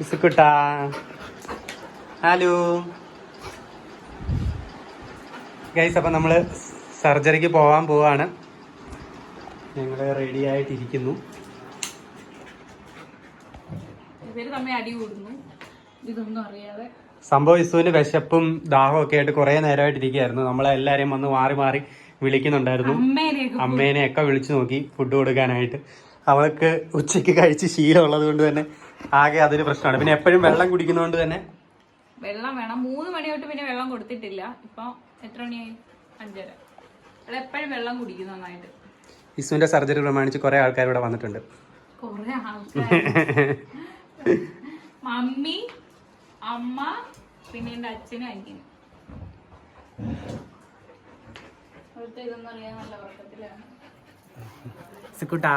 ഇസുക്കുട്ടാ hello. Guys അപ്പം നമ്മൾ സർജറിക്ക് പോകാൻ പോവാണ്. ഞങ്ങൾ റെഡി ആയിട്ടിരിക്കുന്നു. സംഭവം ഇസുവിന് വിശപ്പും ദാഹവും ഒക്കെ ആയിട്ട് കുറെ നേരമായിട്ട് ഇരിക്കുകയായിരുന്നു നമ്മളെ എല്ലാവരെയും വന്ന് മാറി മാറി വിളിക്കുന്നുണ്ടായിരുന്നു. അമ്മേനെ ഒക്കെ വിളിച്ചു നോക്കി ഫുഡ് കൊടുക്കാനായിട്ട്. അവൾക്ക് ഉച്ചയ്ക്ക് കഴിച്ച് ശീലമുള്ളത് കൊണ്ട് തന്നെ ആകെ അതൊരു പ്രശ്നമാണ്. പിന്നെ എപ്പോഴും വെള്ളം കുടിക്കുന്നതുകൊണ്ട് തന്നെ വെള്ളം വേണം. മൂന്ന് മണി തൊട്ട് പിന്നെ വെള്ളം കൊടുത്തിട്ടില്ല. ഇപ്പൊ എത്ര മണിയായി? അഞ്ചര. എപ്പോഴും വെള്ളം കുടിക്കുന്നു നന്നായിട്ട്. ഇസുവിന്റെ സർജറി പ്രമാണിച്ച് കുറെ ആൾക്കാർ ഇവിടെ വന്നിട്ടുണ്ട്. കൊറേ ആൾക്കാർ മമ്മി അമ്മ പിന്നെ എന്റെ അച്ഛനും അനിയനും. ഇതൊന്നും അറിയാൻ നല്ല ഉറക്കത്തിലാണ്. ഇസുക്കുട്ടാ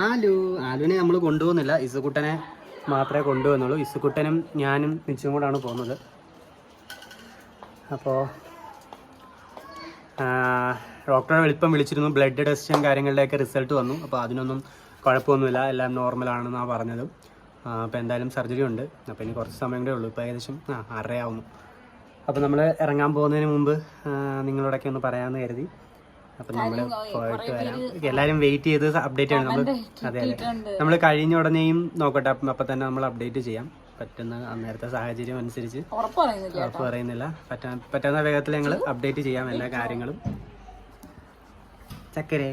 ആലു. ആലുവിനെ നമ്മൾ കൊണ്ടുപോകുന്നില്ല. ഇസുക്കുട്ടനെ മാത്രമേ കൊണ്ടുപോകുന്നുള്ളൂ. ഇസുക്കുട്ടനും ഞാനും നിച്ചും കൂടാണ് പോകുന്നത്. അപ്പോൾ ഡോക്ടറെ വെളുപ്പം വിളിച്ചിരുന്നു. ബ്ലഡ് ടെസ്റ്റും കാര്യങ്ങളുടെയൊക്കെ റിസൾട്ട് വന്നു. അപ്പോൾ അതിനൊന്നും കുഴപ്പമൊന്നുമില്ല. എല്ലാം നോർമലാണെന്നാണ് പറഞ്ഞത്. അപ്പോൾ എന്തായാലും സർജറി ഉണ്ട്. അപ്പോൾ ഇനി കുറച്ച് സമയം കൂടെ ഉള്ളൂ. ഇപ്പോൾ ഏകദേശം ആ ആറരയാവുന്നു. അപ്പോൾ നമ്മൾ ഇറങ്ങാൻ പോകുന്നതിന് മുമ്പ് നിങ്ങളോടൊക്കെ ഒന്ന് പറയാമെന്ന് കരുതി. അപ്പം നമ്മൾ പോയിട്ട് വരാം. എല്ലാവരും വെയിറ്റ് ചെയ്ത് അപ്ഡേറ്റ് ചെയ്യണം. നമ്മൾ അതെ അതെ. നമ്മൾ കഴിഞ്ഞ ഉടനെയും നോക്കട്ടെ. അപ്പം തന്നെ നമ്മൾ അപ്ഡേറ്റ് ചെയ്യാം. പറ്റുന്ന അന്നേരത്തെ സാഹചര്യം അനുസരിച്ച്. ഉറപ്പ് പറയുന്നില്ല പറ്റാ പറ്റുന്ന വേഗത്തിൽ ഞങ്ങൾ അപ്ഡേറ്റ് ചെയ്യാം എല്ലാ കാര്യങ്ങളും. ചക്കരെ.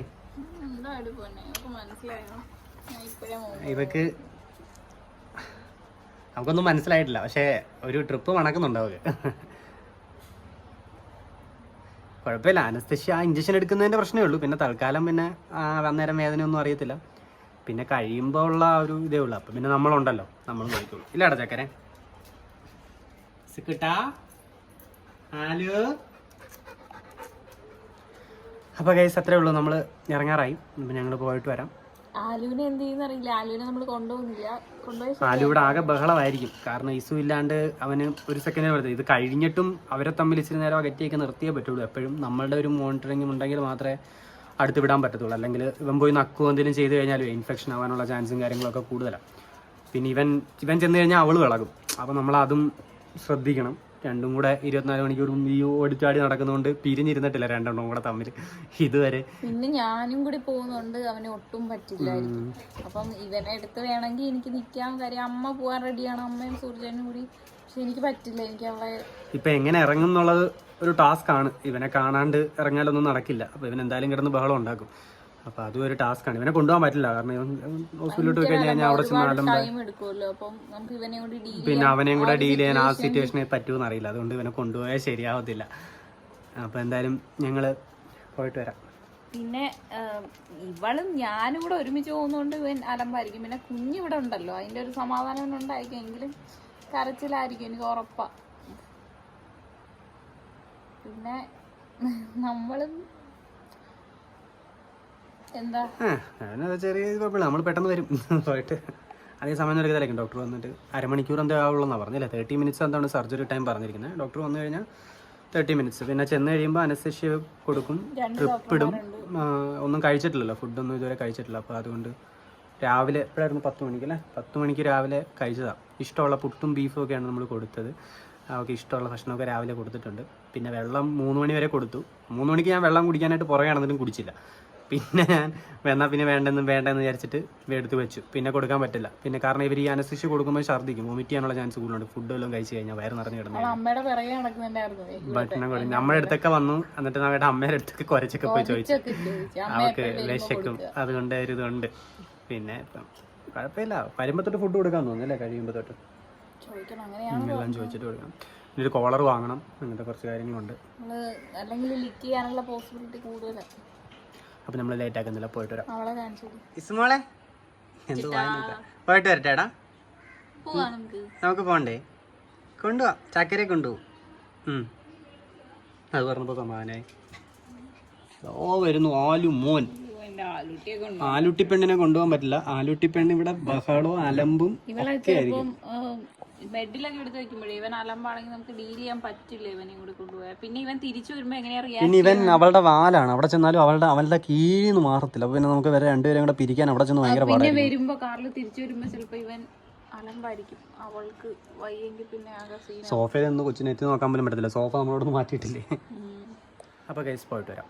ഇവക്ക് നമുക്കൊന്നും മനസ്സിലായിട്ടില്ല. പക്ഷേ ഒരു ട്രിപ്പ് മണക്കുന്നുണ്ട് അവക്ക്. കുഴപ്പമില്ല. അനസ്തഷ്യ ഇഞ്ചക്ഷൻ എടുക്കുന്നതിന്റെ പ്രശ്നമേ ഉള്ളൂ. പിന്നെ തൽക്കാലം പിന്നെ ആ, അന്നേരം വേദനയൊന്നും അറിയത്തില്ല. പിന്നെ കഴിയുമ്പോൾ ഉള്ള ആ ഒരു ഇതേ ഉള്ളൂ. അപ്പം പിന്നെ നമ്മളുണ്ടല്ലോ. നമ്മൾ നോക്കിക്കോളൂ ഇല്ലാടാ ചക്കരെ. കിട്ടാ ഹലോ. അപ്പോൾ കൈസ് അത്രേ ഉള്ളൂ. നമ്മൾ ഇറങ്ങാറായി. ഞങ്ങൾ പോയിട്ട് വരാം. ആലുവിനെ നമ്മൾ കൊണ്ടുപോകുന്നില്ല. കൊണ്ടുപോയി ആലുവിടെ ആകെ ബഹളമായിരിക്കും. കാരണം ഇസു ഇല്ലാണ്ട് അവന് ഒരു സെക്കൻഡ് വരുന്നത് ഇത് കഴിഞ്ഞിട്ടും അവരെ തമ്മിൽ ഇച്ചിരി നേരം അകറ്റിയൊക്കെ നിർത്തിയേ പറ്റുള്ളൂ. എപ്പോഴും നമ്മളുടെ ഒരു മോണിറ്ററിംഗ് ഉണ്ടെങ്കിൽ മാത്രമേ അടുത്ത് വിടാൻ പറ്റത്തുള്ളൂ. അല്ലെങ്കിൽ ഇവൻ പോയി നക്കു എന്തെങ്കിലും ചെയ്ത് കഴിഞ്ഞാലും ഇൻഫെക്ഷൻ ആവാനുള്ള ചാൻസും കാര്യങ്ങളൊക്കെ കൂടുതലാണ് പിന്നെ ഇവൻ ഇവൻ ചെന്ന് കഴിഞ്ഞാൽ അവൾ വിളകും. അപ്പോൾ നമ്മൾ അതും ശ്രദ്ധിക്കണം. രണ്ടും കൂടെ ഇരുപത്തിനാല് മണിക്കൂർ ഈ ഓടിച്ചാടി നടക്കുന്നതുകൊണ്ട് പിരിഞ്ഞിരുന്നിട്ടില്ല രണ്ടെണ്ണം കൂടെ തമ്മിൽ ഇതുവരെ. പിന്നെ ഞാനും കൂടി പോകുന്നുണ്ട് അവന് ഒട്ടും പറ്റില്ലായിരുന്നു. അപ്പം ഇവനെ എടുത്ത് വേണമെങ്കിൽ എനിക്ക് നിൽക്കാൻ കാര്യം അമ്മ പോകാൻ റെഡിയാണ്. അമ്മയും സൂര്യനും കൂടി. പക്ഷെ എനിക്ക് പറ്റില്ല. എനിക്ക് അവളെ ഇപ്പൊ എങ്ങനെ ഇറങ്ങും എന്നുള്ളത് ഒരു ടാസ്ക് ആണ് ഇവനെ കാണാണ്ട് ഇറങ്ങാലൊന്നും നടക്കില്ല. അപ്പൊ ഇവൻ എന്തായാലും കിടന്ന് ബഹളം ഉണ്ടാക്കും. അപ്പൊ അതും ഒരു ടാസ്ക് ആണ്. ഇവനെ കൊണ്ടുപോകാൻ പറ്റില്ല. കാരണം ഇവൻ ഹോസ്പിറ്റലിലോട്ട് പോയി കഴിഞ്ഞാൽ അവിടെ ചെന്നാലും പിന്നെ അവനെയും കൂടെ ഡീൽ ചെയ്യാൻ ആ സിറ്റുവേഷനെ പറ്റുമെന്ന് അറിയില്ല. അതുകൊണ്ട് ഇവനെ കൊണ്ടുപോയാൽ ശരിയാവത്തില്ല. അപ്പൊ എന്തായാലും ഞങ്ങൾ പോയിട്ട് വരാം. പിന്നെ ഇവളും ഞാനും കൂടെ ഒരുമിച്ച് പോകുന്നതുകൊണ്ട് ഇവൻ അലമ്പായിരിക്കും. പിന്നെ കുഞ്ഞിവിടെ ഉണ്ടല്ലോ. അതിന്റെ ഒരു സമാധാനം ഉണ്ടായിരിക്കും. എങ്കിലും കരച്ചിലായിരിക്കും. എനിക്ക് ഉറപ്പാ. പിന്നെ നമ്മളും എന്താ? ചെറിയ കുഴപ്പമില്ല. നമ്മൾ പെട്ടെന്ന് വരും. പോയിട്ട് അതേ സമയം എടുക്കത്തില്ലായിരിക്കും ഡോക്ടർ വന്നിട്ട് അരമണിക്കൂർ എന്തോ ആവുള്ളൂ പറഞ്ഞില്ല തേർട്ടി മിനിറ്റ്സ് എന്താണ് സർജറി ടൈം പറഞ്ഞിരിക്കുന്നത്. ഡോക്ടർ വന്നു കഴിഞ്ഞാൽ തേർട്ടി മിനിറ്റ്സ് പിന്നെ ചെന്ന് കഴിയുമ്പോൾ അനസ്തേഷ്യ കൊടുക്കും ട്രിപ്പിടും ഒന്നും കഴിച്ചിട്ടില്ലല്ലോ. ഫുഡൊന്നും ഇതുവരെ കഴിച്ചിട്ടില്ല. അപ്പോൾ അതുകൊണ്ട് രാവിലെ എപ്പോഴായിരുന്നു പത്ത് മണിക്ക് അല്ലേ? പത്ത് മണിക്ക് രാവിലെ കഴിച്ചതാണ് ഇഷ്ടമുള്ള പുട്ടും ബീഫും ഒക്കെയാണ് നമ്മൾ കൊടുത്തത്. അവർക്ക് ഇഷ്ടമുള്ള ഭക്ഷണമൊക്കെ രാവിലെ കൊടുത്തിട്ടുണ്ട്. പിന്നെ വെള്ളം മൂന്ന് മണി വരെ കൊടുത്തു. മൂന്ന് മണിക്ക് ഞാൻ വെള്ളം കുടിക്കാനായിട്ട് പുറകെ നടന്നിട്ടും കുടിച്ചില്ല. പിന്നെ ഞാൻ എന്നാൽ പിന്നെ വേണ്ടെന്നും വേണ്ടെന്ന് വിചാരിച്ചിട്ട് എടുത്ത് വെച്ചു. പിന്നെ കൊടുക്കാൻ പറ്റില്ല. പിന്നെ കാരണം ഇവർ ഈ അനസിച്ച് കൊടുക്കുമ്പോൾ ഛർദ്ദിക്കും. വൊമിറ്റ് ചെയ്യാനുള്ള ചാൻസ് കൂടുതലുണ്ട്. ഫുഡ് എല്ലാം കഴിച്ച് കഴിഞ്ഞാൽ വയറ് നിറഞ്ഞു കിടന്നു ഭക്ഷണം കൊടുക്കും നമ്മുടെ അടുത്തൊക്കെ വന്നു. എന്നിട്ട് നമ്മുടെ അമ്മയുടെ അടുത്തൊക്കെ കുറച്ചൊക്കെ പോയി ചോദിച്ചു. അവർക്ക് വിശക്കും. അതുകൊണ്ട് ഒരു ഇതുണ്ട് പിന്നെ ഇപ്പം കുഴപ്പമില്ല. വരുമ്പോൾ തൊട്ട് ഫുഡ് കൊടുക്കാൻ തോന്നുന്നു അല്ലേ കഴിയുമ്പോൾ തൊട്ട് എല്ലാം ചോദിച്ചിട്ട് കൊടുക്കണം. പിന്നെ ഒരു കോളർ വാങ്ങണം. അങ്ങനത്തെ കുറച്ച് കാര്യങ്ങളുണ്ട്. അല്ലെങ്കിൽ ലിക്ക് ചെയ്യാനുള്ള പോസിബിലിറ്റി കൂടുതലാണ് അപ്പം നമ്മൾ ലേറ്റ് ആക്കുന്നില്ല. പോയിട്ട് വരാം. ഇസ്മോളെ എന്ത് പോയിട്ട് വരട്ടേടാ. പോവാ നമുക്ക്. നമുക്ക് പോണ്ടേ. കൊണ്ടുപോവാം ചക്കരെ കൊണ്ടുപോകും. അത് പറഞ്ഞപ്പോ സമാധാനായി. ഓ വരുന്നു ആലു മോൻ. ആലുട്ടി പെണ്ണിനെ കൊണ്ടുപോകാൻ പറ്റില്ല. ആലുട്ടി പെണ്ണ് ഇവിടെ ബഹളവും അലമ്പും ഒക്കെ ചിലപ്പം ബെഡിലൊക്കെ എടുത്ത് വെക്കുമ്പോഴേ ഇവൻ അലമ്പാണെങ്കിൽ നമുക്ക് ഡീൽ ചെയ്യാൻ പറ്റില്ല ഇവനെ കൂടി കൊണ്ടുപോയാൽ. പിന്നെ ഇവൻ തിരിച്ചു വരുമ്പോ എങ്ങനെയാ റിയാക്ട് പിന്നെ ഇവൻ അവളുടെ വാലാണ്. അവിടെ ചെന്നാലും അവളുടെ അവളുടെ കീഴിൽ നിന്ന് മാറത്തില്ല. അപ്പൊ പിന്നെ നമുക്ക് വരെ രണ്ടുപേരും കൂടെ പിരിക്കാൻ അവിടെ ചെന്ന് ഭയങ്കര പിന്നെ വരുമ്പോ കാറിൽ തിരിച്ചു വരുമ്പോ ചിലപ്പോ ഇവൻ അലമ്പായിരിക്കും. അവൾക്ക് വയ്യെങ്കിൽ പിന്നെ ആകെ സീൻ സോഫയിൽ നിന്ന് കൊച്ചിനെ എത്തി നോക്കാൻ പോലും പറ്റത്തില്ല. സോഫ നമ്മളോട് മാറ്റിയിട്ടില്ലേ? അപ്പൊ കേസ് പോയിട്ട് വരാം.